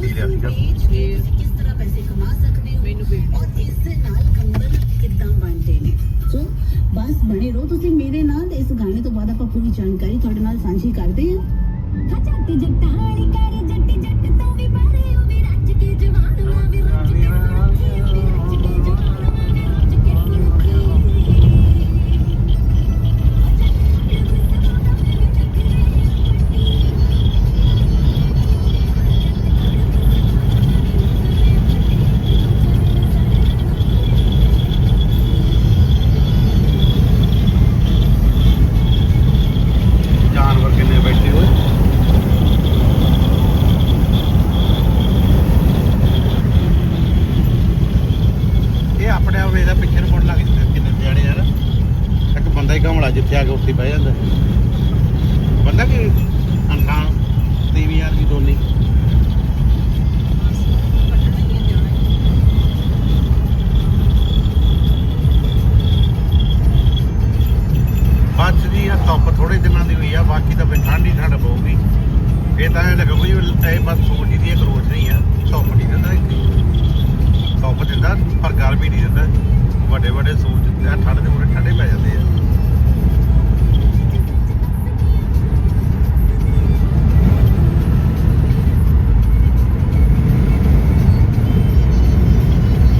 ਪੀ ਲਿਆ ਸੀਗਾ। ਕਿਸ ਤਰ੍ਹਾਂ ਪੈਸੇ ਕਮਾ ਸਕਦੇ ਹੋ? ਮੈਨੂੰ ਵੇਟ ਔਰ ਇਸ ਦੇ ਨਾਲ ਕੰਬਲ ਕਿੱਦਾਂ ਬਣਦੇ ਨੇ? ਸੋ ਬਸ ਬਣੇ ਰਹੋ ਤੁਸੀਂ ਮੇਰੇ ਨਾਲ। ਤੇ ਇਸ ਗਾਣੇ ਤੋਂ ਬਾਅਦ ਆਪਾਂ ਪੂਰੀ ਜਾਣਕਾਰੀ ਤੁਹਾਡੇ ਨਾਲ ਸਾਂਝੀ ਕਰਦੇ ਹਾਂ। ਜੱਟ ਜੱਟਾਲੀ ਕਰ ਜਿੱਥੇ ਆ ਕੇ ਉੱਥੇ ਬਹਿ ਜਾਂਦਾ ਬੰਦਾ ਵੀ ਇਨਸਾਨ ਤੇ ਵੀ ਆਦਮੀ ਦੋਨੇ ਬੱਚ ਦੀ ਆ ਧੁੱਪ ਥੋੜੇ ਦਿਨਾਂ ਦੀ ਹੋਈ ਆ, ਬਾਕੀ ਤਾਂ ਫਿਰ ਠੰਡੀ ਠੰਡ ਪਊਗੀ। ਇਹ ਤਾਂ ਲੱਗੂ ਵੀ ਇਹ ਬਸ ਸੂਰਜ ਦੀ ਇੱਕ ਰੋਜ਼ ਨਹੀਂ ਆ, ਧੁੱਪ ਨਹੀਂ ਦਿੰਦਾ ਧੁੱਪ ਦਿੰਦਾ, ਪਰ ਗਰਮੀ ਨਹੀਂ ਦਿੰਦਾ। ਵੱਡੇ ਵੱਡੇ ਸੂਰਜ ਠੰਡ ਦੇ